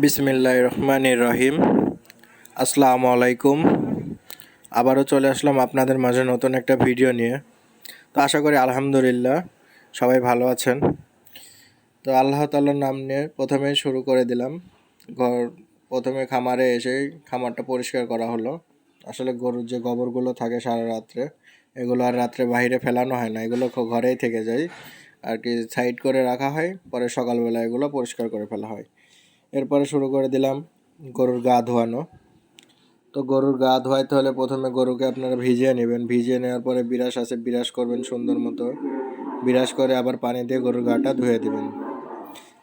বিসমিল্লাহ রহমান রহিম আসসালামু আলাইকুম আবারও চলে আসলাম আপনাদের মাঝে নতুন একটা ভিডিও নিয়ে। তো আশা করি আলহামদুলিল্লাহ সবাই ভালো আছেন। তো আল্লাহ তাল্লার নাম নিয়ে প্রথমে শুরু করে দিলাম। ঘর, প্রথমে খামারে এসে খামারটা পরিষ্কার করা হলো। আসলে গরুর যে গোবরগুলো থাকে সারা রাত্রে, এগুলো আর রাত্রে বাইরে ফেলানো হয় না। এগুলো ঘরেই থেকে যায়। আর কি সাইড করে রাখা হয়, পরে সকালবেলা এগুলো পরিষ্কার করে ফেলা হয়। এরপরে শুরু করে দিলাম গরুর গা ধোয়ানো। তো গরুর গা ধোয়াইতে হলে প্রথমে গরুকে আপনারা ভিজিয়ে নেবেন। ভিজিয়ে নেওয়ার পরে বিরাস আছে, বিরাস করবেন সুন্দর মতো। বিরাস করে আবার পানি দিয়ে গরুর গাটা ধুয়ে দিবেন।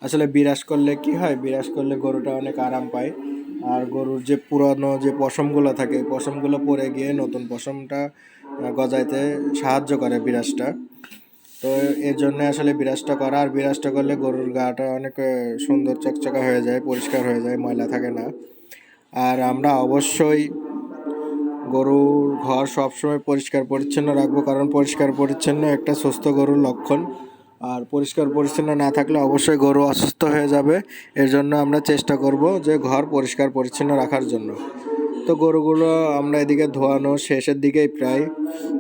আসলে বিরাস করলে কি হয়? বিরাস করলে গরুটা অনেক আরাম পায়। আর গরুর যে পুরানো যে পশমগুলো থাকে, পশমগুলো পরে গিয়ে নতুন পশমটা গজাইতে সাহায্য করে বিরাসটা। তো এর জন্য আসলে বিরাজটা করা, আর বিরাজটা করলে গরুর গাটা অনেক সুন্দর চকচকা হয়ে যায়, পরিষ্কার হয়ে যায়, ময়লা থাকে না। আর আমরা অবশ্যই গরুর ঘর সবসময় পরিষ্কার পরিচ্ছন্ন রাখব, কারণ পরিষ্কার পরিচ্ছন্ন একটা সুস্থ গরুর লক্ষণ। আর পরিষ্কার পরিচ্ছন্ন না থাকলে অবশ্যই গরু অসুস্থ হয়ে যাবে। এর জন্য আমরা চেষ্টা করব যে ঘর পরিষ্কার পরিচ্ছন্ন রাখার জন্য। তো গরুগুলো আমরা এদিকে ধোয়ানো শেষের দিকেই প্রায়।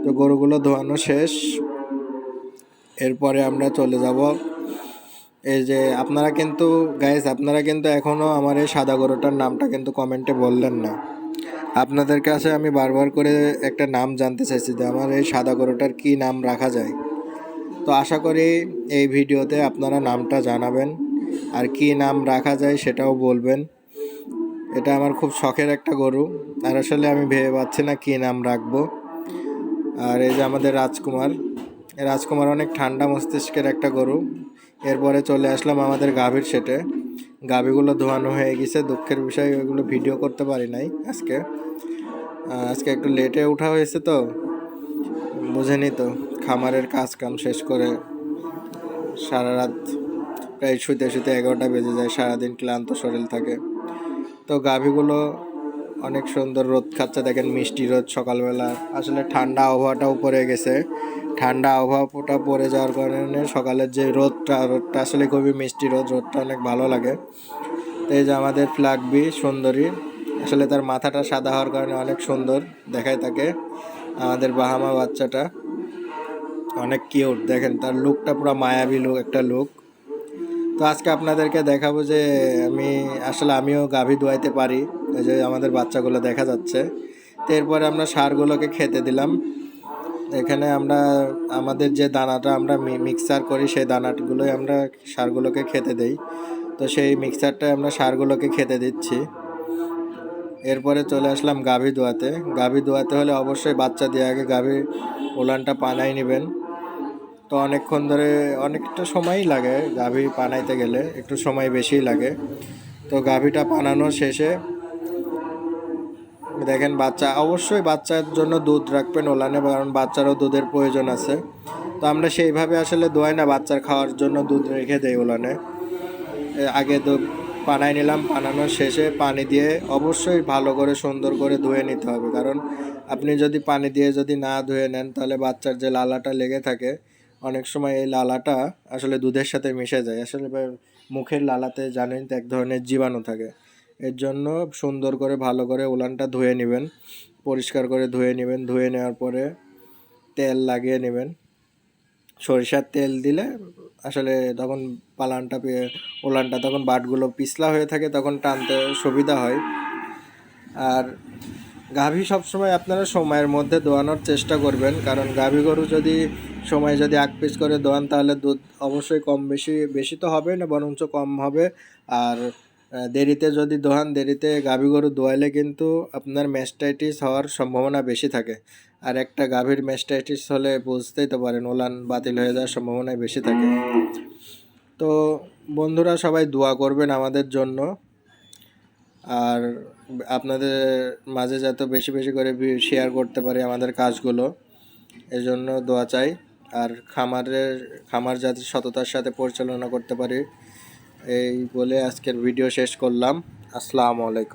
তো গরুগুলো ধোয়ানো শেষ এরপরে আমরা চলে যাব। এই যে আপনারা কিন্তু গাইস আপনারা কিন্তু এখনও আমার এই সাদা গরুটার নামটা কিন্তু কমেন্টে বললেন না। আপনাদের কাছে আমি বারবার করে একটা নাম জানতে চাইছি যে আমার এই সাদা গরুটার কি নাম রাখা যায়। তো আশা করি এই ভিডিওতে আপনারা নামটা জানাবেন আর কি নাম রাখা যায় সেটাও বলবেন। এটা আমার খুব শখের একটা গরু আর আসলে আমি ভেবে পাচ্ছি না কি নাম রাখব। আর এই যে আমাদের রাজকুমার রাজকুমার অনেক ঠান্ডা মস্তিষ্কের একটা গরু। এরপরে চলে আসলাম আমাদের গাভীর সেটে। গাভীগুলো ধোয়ানো হয়ে গেছে, দুঃখের বিষয় ওইগুলো ভিডিও করতে পারি নাই আজকে। আজকে একটু লেটে ওঠা হয়েছে তো বুঝেনি তো, খামারের কাজ কাম শেষ করে সারা রাত প্রায় শুতে শুতে এগারোটা বেজে যায়, সারাদিন ক্লান্ত শরীর থাকে। তো গাভীগুলো অনেক সুন্দর রোদ খাচ্ছে, দেখেন মিষ্টি রোদ সকালবেলা। আসলে ঠান্ডা আবহাওয়াটাও পড়ে গেছে। ঠান্ডা আবহাওয়াটা পড়ে যাওয়ার কারণে সকালের যে রোদটা রোদটা আসলে খুবই মিষ্টি রোদ, রোদটা অনেক ভালো লাগে। তো এই যে আমাদের ফ্ল্যাগবি সুন্দরী, আসলে তার মাথাটা সাদা হওয়ার কারণে অনেক সুন্দর দেখায় তাকে। আমাদের বাহামা বাচ্চাটা অনেক কিউট দেখেন তার লুকটা পুরো মায়াবী লুক একটা লুক তো আজকে আপনাদেরকে দেখাবো যে আমি, আসলে আমিও গাভী ধোয়াইতে পারি। এই যে আমাদের বাচ্চাগুলো দেখা যাচ্ছে। তো এরপরে আমরা সারগুলোকে খেতে দিলাম। এখানে আমরা, আমাদের যে দানাটা আমরা মিক্সার করি, সেই দানাগুলোই আমরা সারগুলোকে খেতে দেই। তো সেই মিক্সারটাই আমরা সারগুলোকে খেতে দিচ্ছি। এরপরে চলে আসলাম গাভী ধোয়াতে গাভী ধোয়াতে হলে অবশ্যই বাচ্চা দিয়ে আগে গাভী ওলানটা পানাই নেবেন। তো অনেকক্ষণ ধরে অনেকটা সময়ই লাগে গাভী পানাইতে গেলে, একটু সময় বেশিই লাগে। তো গাভীটা পানানো শেষে দেখেন, বাচ্চা, অবশ্যই বাচ্চার জন্য দুধ রাখবেন ওলানে, কারণ বাচ্চারও দুধের প্রয়োজন আছে। তো আমরা সেইভাবে আসলে দোয়াই না, বাচ্চার খাওয়ার জন্য দুধ রেখে দেই ওলানে। আগে দুধ পানায় নিলাম পানানোর শেষে পানি দিয়ে অবশ্যই ভালো করে সুন্দর করে ধুয়ে নিতে হবে। কারণ আপনি যদি পানি দিয়ে যদি না ধুয়ে নেন, তাহলে বাচ্চার যে লালাটা লেগে থাকে, অনেক সময় এই লালাটা আসলে দুধের সাথে মিশে যায়। আসলে মুখের লালাতে জানেন তো এক ধরনের জীবাণু থাকে। এর জন্য সুন্দর করে, ভালো করে উলানটা ধুয়ে নেবেন। পরিষ্কার করে ধুয়ে নেবেন। ধুয়ে নেওয়ার পরে তেল লাগিয়ে নেবেন। সরিষার তেল দিলে আসলে তখন পালানটা ওলানটা তখন বাটগুলো পিছলা হয়ে থাকে, তখন টানতে সুবিধা হয়। আর গাভী সবসময় আপনারা সময়ের মধ্যে দোয়ানোর চেষ্টা করবেন। কারণ গাভী গরু যদি সময় যদি আগ পিস করে দোয়ান, তাহলে দুধ অবশ্যই কম বেশি বেশি তো হবে না, বরঞ্চ কম হবে। আর দেরিতে যদি দোহান, দেরিতে গাভী গরু দোয়াইলে কিন্তু আপনার ম্যাস্টাইটিস হওয়ার সম্ভাবনা বেশি থাকে। আর একটা গাভীর ম্যাস্টাইটিস হলে বুঝতেই তো পারেন, ওলান বাতিল হয়ে যাওয়ার সম্ভাবনাই বেশি থাকে। তো বন্ধুরা, সবাই দোয়া করবেন আমাদের জন্য। আর আপনাদের মাঝে যাতে বেশি বেশি করে শেয়ার করতে পারি আমাদের কাজগুলো, এজন্য দোয়া চাই। আর খামারের খামার যাতে সততার সাথে পরিচালনা করতে পারি। এই বলে আজকের ভিডিও শেষ করলাম। আসসালামু আলাইকুম।